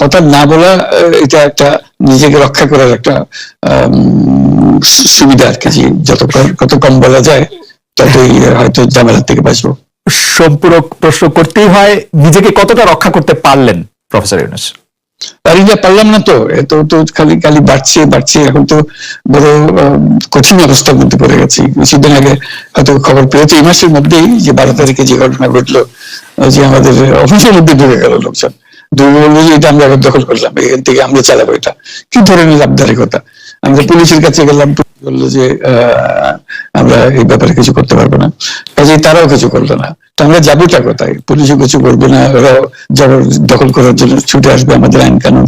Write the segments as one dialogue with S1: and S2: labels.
S1: কথা না বলা এটা একটা নিজেকে রক্ষা করার একটা সুবিধা আর কি যত কত কম বলা যায় ততই হয়তো ঝামেলার থেকে বাঁচবো।
S2: সম্পূরক প্রশ্ন করতেই হয় নিজেকে কতটা রক্ষা করতে পারলেন প্রফেসর ইউনুস?
S1: পারি না পারলাম না তো। এত তো খালি খালি বাড়ছে বাড়ছে এখন তো বড় কঠিন অবস্থার মধ্যে পড়ে গেছি। কিছুদিন আগে হয়তো খবর পেয়েছে এই মাসের মধ্যেই যে বারো তারিখে যে ঘটনা ঘটলো যে আমাদের অফিসের মধ্যে ঢুকে গেল লোকজন। এটা আমরা দখল করলাম, এখান থেকে আমরা চালাবো এটা। কি আমরা পুলিশের কাছে গেলাম বলল যে আমরা এই ব্যাপারে কিছু করতে পারব না। কাজে তারাও কিছু করল না। তো আমরা যাবোটা কোথায়? পুলিশও কিছু না দখল করার জন্য ছুটে আসবে আমাদের আইন কানুন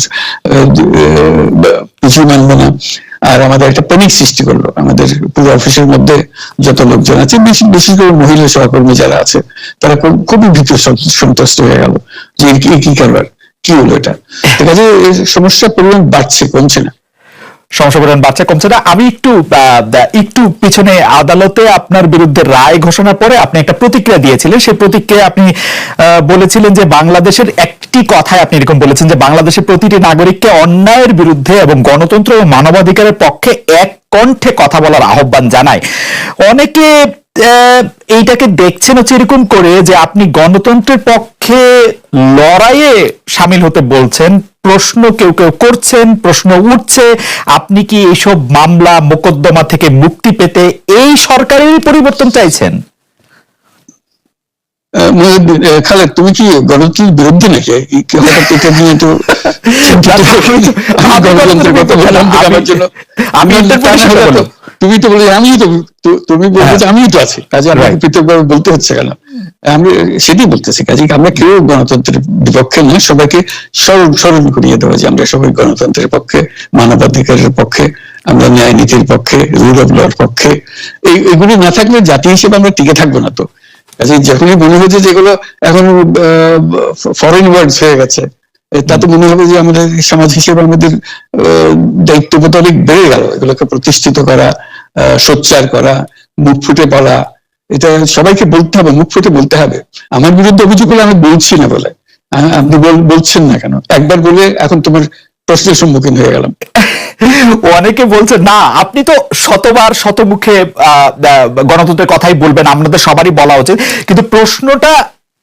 S1: কিছু মানবে না। আর আমাদের একটা প্যানিক সৃষ্টি করল। আমাদের পুরো অফিসের মধ্যে যত লোকজন আছে, বেশি, বিশেষ করে মহিলা সহকর্মী যারা আছে, তারা খুবই ভীত সন্ত- সন্ত্রস্ত হয়ে গেল। যে কি- কি কারবার? কি হলো এটা? তো কাজে সমস্যার পরিমাণ বাড়ছে, কমছে না।
S2: সমস্যা পরিমাণ কমছে না। আমি একটু একটু পিছনে আদালতে আপনার বিরুদ্ধে রায় পরে আপনি একটা প্রতিক্রিয়া দিয়েছিলেন। সেই প্রতিক্রিয়া আপনি বলেছিলেন যে বাংলাদেশের একটি কথায় আপনি এরকম বলেছেন যে বাংলাদেশের প্রতিটি নাগরিককে অন্যায়ের বিরুদ্ধে এবং গণতন্ত্র ও মানবাধিকারের পক্ষে এক কণ্ঠে কথা বলার আহ্বান জানায়। অনেকে এইটাকে দেখছেন হচ্ছে এরকম করে যে আপনি গণতন্ত্রের পক্ষে লড়াইয়ে সামিল হতে বলছেন প্রশ্ন কেউ কেউ করছেন প্রশ্ন উঠছে আপনি কি এইসব মামলা মোকদ্দমা থেকে মুক্তি পেতে এই সরকারেরই পরিবর্তন চাইছেন?
S1: খালেদ তুমি কি গণতন্ত্রের বিরুদ্ধে নাকি? কি হঠাৎ এটা নিয়ে তো গণতন্ত্রের কথা বললাম আমার জন্য
S2: আমি
S1: না তুমি তো বলে আমিও তো তুমি বলবে যে আমিও তো আছি। কাজে আমাকে. পৃথকভাবে বলতে হচ্ছে কেন? আমি সেটাই বলতেছি। কাজে আমরা কেউ গণতন্ত্রের বিপক্ষে নয় সবাইকে স্মরণ স্মরণ করিয়ে দেওয়া যে আমরা সবাই গণতন্ত্রের পক্ষে মানবাধিকারের পক্ষে আমরা ন্যায় নীতির পক্ষে রুল অফ লর পক্ষে। এই এগুলি না থাকলে জাতি হিসেবে আমরা টিকে থাকব না তো। কাজে যখনই মনে হচ্ছে যেগুলো এখন ফরেন ওয়ার্ডস হয়ে গেছে তাতে মনে হবে যে আমাদের সমাজ হিসেবে আমাদের আহ, দায়িত্ববোধ অনেক বেড়ে গেল। এগুলোকে প্রতিষ্ঠিত করা সোচ্চার করা, মুখ ফুটে বলা, এটা সবাইকে বলতে হবে, মুখ ফুটে বলতে হবে। আমার বিরুদ্ধে অভিযোগ হলে আমি বলছি না বলে। আপনি বল- বলছেন না কেন? একবার বলে এখন তোমার প্রশ্নের সম্মুখীন হয়ে গেলাম।
S2: অনেকে বলছে, না, আপনি তো শতবার শতমুখে গণতন্ত্রের কথাই বলবেন, আপনাদের সবারই বলা উচিত। কিন্তু প্রশ্নটা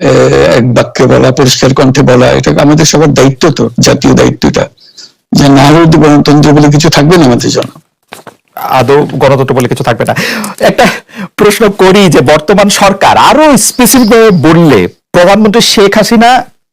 S1: এক বাক্যে বলা, পরিষ্কার কণ্ঠে বলা, এটা আমাদের সবার দায়িত্ব তো, জাতীয় দায়িত্বটা। যে না হলে গণতন্ত্র বলে কিছু থাকবে না আমাদের জন্য।
S2: আদৌ গণতন্ত্র বলে কিছু থাকবে না। একটা প্রশ্ন করি যে, বর্তমান সরকার আরও স্পেসিফিক ভাবে বললে, প্রধানমন্ত্রী শেখ হাসিনা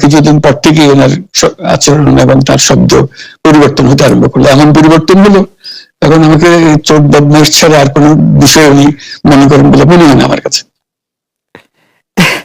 S1: কিছুদিন পর থেকে ওনার আচরণ এবং তার শব্দ পরিবর্তন হতে আরম্ভ করল। এমন পরিবর্তন হলো, এখন আমাকে চোখ বদমাস ছাড়া আর কোনো বিষয় উনি মনে করেন বলে মনে হয় না আমার কাছে।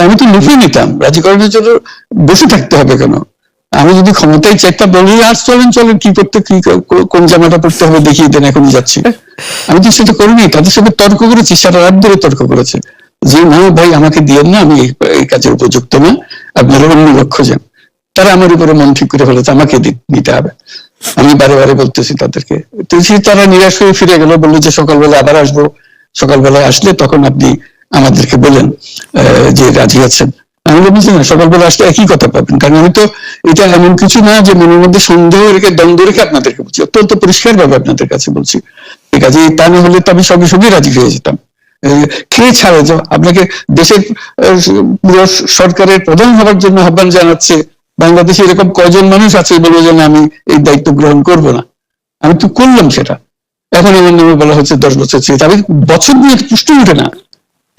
S1: আমি তো লিখে নিতাম। রাজি করানোর জন্য বসে থাকতে হবে কেন? আমি যদি ক্ষমতায় চাইতাম বলি আর চলেন চলেন, কি করতে, কি কোন জামাটা পড়তে হবে, দেখিয়ে দেন, এখনই যাচ্ছি। আমি তো সেটা করিনি, তাদের সাথে তর্ক করেছি, সারা রাত ধরে তর্ক করেছে। যে, না, ভাই, আমাকে দিয়েন না, আমি এই- কাজে উপযুক্ত না, আপনারা অন্য লক্ষ্য যান। তারা আমার উপরে মন ঠিক করে ফেলেছে, আমাকে দিতে হবে। আমি বারে বারে বলতেছি তাদেরকে, তো তারা নিরাশ হয়ে ফিরে গেল, বলল যে সকালবেলা আবার আসব। সকালবেলা আসলে তখন আপনি আমাদেরকে বলেন যে রাজি আছেন। আমি বলছি না, সকালবেলা আসলে একই কথা পাবেন। কারণ আমি তো এটা এমন কিছু না যে মনের মধ্যে সন্দেহ রেখে, দ্বন্দ্ব রেখে আপনাদেরকে বলছি। অত্যন্ত পরিষ্কার ভাবে আপনাদের কাছে বলছি। ঠিক আছে, তা না হলে তো আমি সঙ্গে সঙ্গে রাজি হয়ে যেতাম। কে ছাড়ে যে আপনাকে দেশের পুরো সরকারের প্রধান হওয়ার জন্য আহ্বান জানাচ্ছে, বাংলাদেশে এরকম কয়জন মানুষ আছে বলে যে আমি এই দায়িত্ব গ্রহণ করব না। আমি তো করলাম সেটা। এখন আমার নামে বলা হচ্ছে দশ বছর চেয়ে। আমি বছর নিয়ে প্রশ্ন উঠে না।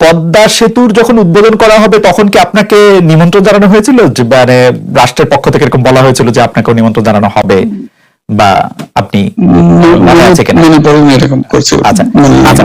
S2: পদ্মা সেতুর যখন উদ্বোধন করা হবে তখন কি আপনাকে নিমন্ত্রণ জানানো হয়েছিল যে মানে রাষ্ট্রের পক্ষ থেকে এরকম বলা হয়েছিল যে আপনাকেও নিমন্ত্রণ জানানো হবে বা আপনি মনে আছে কিনা
S1: মনে এরকম করছে
S2: আচ্ছা আচ্ছা।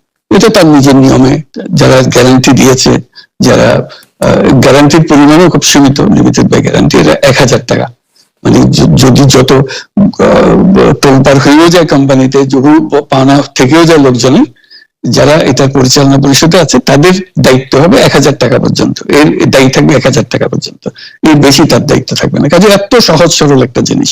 S1: এটা তার নিজের নিয়মে। যারা গ্যারান্টি দিয়েছে, যারা গ্যারান্টির পরিমাণও খুব সীমিত লিমিটেড বাই গ্যারান্টি এটা এক হাজার টাকা। মানে যদি যত টোলপার হয়েও যায় কোম্পানিতে বহু পাওনা থেকেও যায় লোকজনের, যারা এটার পরিচালনা পরিষদে আছে, তাদের দায়িত্ব হবে এক হাজার টাকা পর্যন্ত। এর দায়ী থাকবে এক হাজার টাকা পর্যন্ত। এর বেশি তার দায়িত্ব থাকবে না। কাজে এত সহজ সরল একটা জিনিস।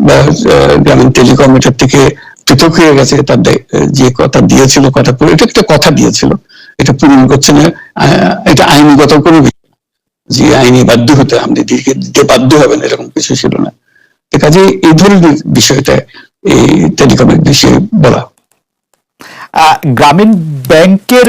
S1: বা গ্রামীণ টেলিকম এটার থেকে পৃথক হয়ে গেছে, তার যে কথা দিয়েছিল, কথা এটা একটা কথা দিয়েছিল। এটা পূরণ করছে না এটা আইনগত কোনো যে আইনি বাধ্য হতে আপনি দিতে বাধ্য হবেন, এরকম কিছু ছিল না। কাজে এই ধরনের বিষয়টা এই টেলিকমের বিষয়ে বলা
S2: গ্রামীণ ব্যাংকের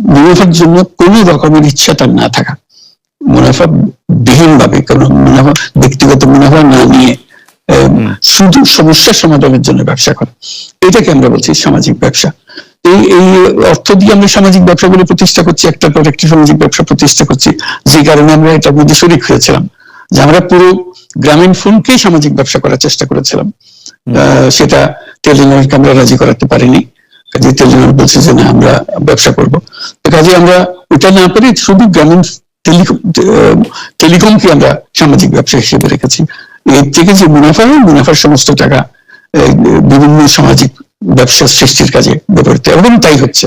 S1: মুনাফার জন্য কোনো রকমের ইচ্ছা তার না থাকা। মুনাফা বিহীন ভাবে কারণ মুনাফা ব্যক্তিগত মুনাফা না নিয়ে শুধু সমস্যার সমাধানের জন্য ব্যবসা করা। এটাকে আমরা বলছি সামাজিক ব্যবসা। এই এই অর্থ দিয়ে আমরা সামাজিক ব্যবসাগুলো প্রতিষ্ঠা করছি একটার পর একটি সামাজিক ব্যবসা প্রতিষ্ঠা করছি। যে কারণে আমরা এটার মধ্যে শরিক হয়েছিলাম। যে আমরা পুরো গ্রামীণ ফোনকেই সামাজিক ব্যবসা করার চেষ্টা করেছিলাম। আহ, সেটা টেলিনরকে আমরা রাজি করাতে পারিনি। কাজে টেলিনর বলছে যে না আমরা ব্যবসা করব। কাজে আমরা ওটা না পারি শুধু গ্রামীণ টেলিকমকে আমরা সামাজিক ব্যবসা হিসেবে রেখেছি। এর থেকে যে মুনাফা হয়, মুনাফার সমস্ত টাকা বিভিন্ন সামাজিক ব্যবসা সৃষ্টির কাজে ব্যবহৃত এবং তাই হচ্ছে।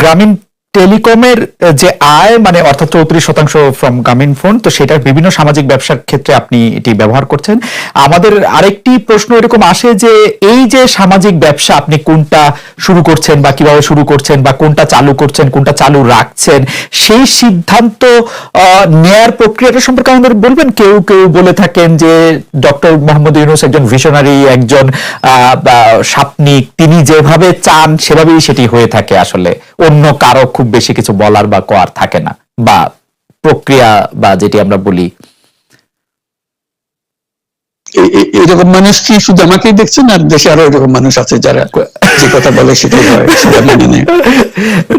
S2: গ্রামীণ টেলিকমের যে আয় মানে অর্থাৎ চৌত্রিশ শতাংশ ফ্রম গ্রামীণ ফোন তো সেটার বিভিন্ন সামাজিক ব্যবসার ক্ষেত্রে আপনি এটি ব্যবহার করছেন। আমাদের আরেকটি প্রশ্ন এরকম আসে যে এই যে সামাজিক ব্যবসা আপনি কোনটা শুরু করছেন বা কীভাবে শুরু করছেন বা কোনটা চালু করছেন কোনটা চালু রাখছেন সেই সিদ্ধান্ত নেয়ার প্রক্রিয়াটা সম্পর্কে আমাদের বলবেন? কেউ কেউ বলে থাকেন যে ডক্টর মোহাম্মদ ইউনুস একজন ভিশনারি একজন আহ, সাপনিক তিনি যেভাবে চান সেভাবেই সেটি হয়ে থাকে আসলে। অন্য কারও খুব বেশি কিছু বলার বা কোয়ার থাকে না। বা প্রক্রিয়া বা যেটি আমরা বলি।
S1: এরকম মানুষ কি শুধু আমাকেই দেখছেন? আর দেশে আরও এরকম মানুষ আছে যারা যে কথা বলে সেটাই হয় সেটা মেনে নেয়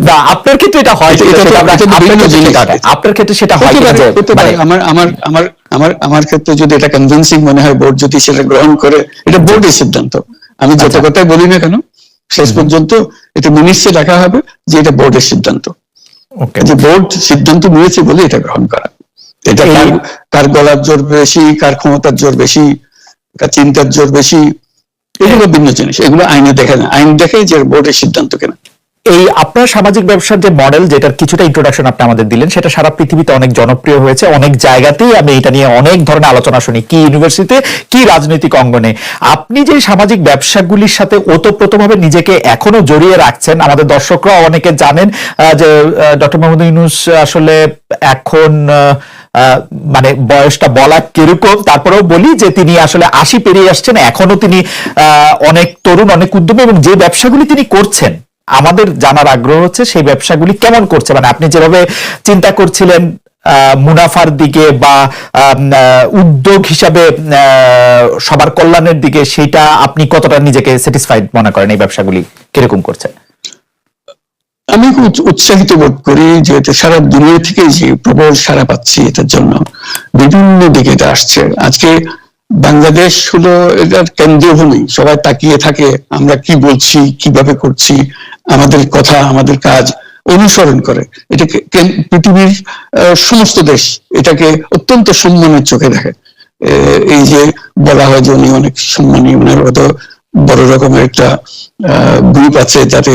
S2: না আপনার ক্ষেত্রে এটা হয় আপনার ক্ষেত্রে সেটা হয়। মানে-
S1: আমার আমার আমার আমার আমার আমার ক্ষেত্রে যদি এটা কনভিন্সিং মনে হয় বোর্ড যদি সেটা গ্রহণ করে এটা বোর্ডের সিদ্ধান্ত। আমি যত
S2: আচ্ছা।
S1: কথাই বলি না কেন শেষ পর্যন্ত এটা মিনিটসে রাখা হবে যে এটা বোর্ডের সিদ্ধান্ত। যে বোর্ড সিদ্ধান্ত নিয়েছে বলে এটা গ্রহণ করা। এটা কার কার গলার জোর বেশি কার ক্ষমতার জোর বেশি কার চিন্তার জোর বেশি এগুলো ভিন্ন জিনিস। এগুলো আইনে দেখে না। আইন দেখে যে বোর্ডের সিদ্ধান্ত কেনা।
S2: এই আপনার সামাজিক ব্যবসার যে মডেল যেটার কিছুটা ইন্ট্রোডাকশন আপনি আমাদের দিলেন, সেটা সারা পৃথিবীতে অনেক জনপ্রিয় হয়েছে, অনেক জায়গাতেই আমি এটা নিয়ে অনেক ধরনের আলোচনা শুনি। কি ইউনিভার্সিটিতে কি রাজনৈতিক অঙ্গনে। আপনি যে সামাজিক ব্যবসাগুলির সাথে ওতপ্রোতভাবে নিজেকে এখনও জড়িয়ে রাখছেন, আমাদের দর্শকরা অনেকে জানেন যে ডক্টর মোহাম্মদ ইউনুস আসলে এখন মানে বয়সটা বলা কীরকম, তারপরেও বলি যে তিনি আসলে আশি পেরিয়ে আসছেন, এখনও তিনি অনেক তরুণ, অনেক উদ্যমী এবং যে ব্যবসাগুলি তিনি করছেন আমাদের জানার আগ্রহ হচ্ছে সেই ব্যবসাগুলি কেমন করছে? মানে আপনি যেভাবে চিন্তা করছিলেন মুনাফার দিকে বা উদ্যোগ হিসাবে সবার কল্যাণের দিকে সেটা আপনি কতটা নিজেকে স্যাটিসফাইড মনে করেন এই ব্যবসাগুলি কীরকম করছে?
S1: আমি খুব উৎসাহিত বোধ করি যে সারা দুনিয়া থেকে যে প্রবল সারা পাচ্ছি এটার জন্য। বিভিন্ন দিকে এটা আসছে। আজকে বাংলাদেশ হলো এটার কেন্দ্রভূমি সবাই তাকিয়ে থাকে, আমরা কি বলছি, কীভাবে করছি, আমাদের কথা, আমাদের কাজ অনুসরণ করে। এটাকে পৃথিবীর সমস্ত দেশ এটাকে অত্যন্ত সম্মানের চোখে দেখে। এই যে বলা হয় যে উনি অনেক সম্মানী ওনার হয়তো বড় রকমের একটা গ্রুপ আছে যাতে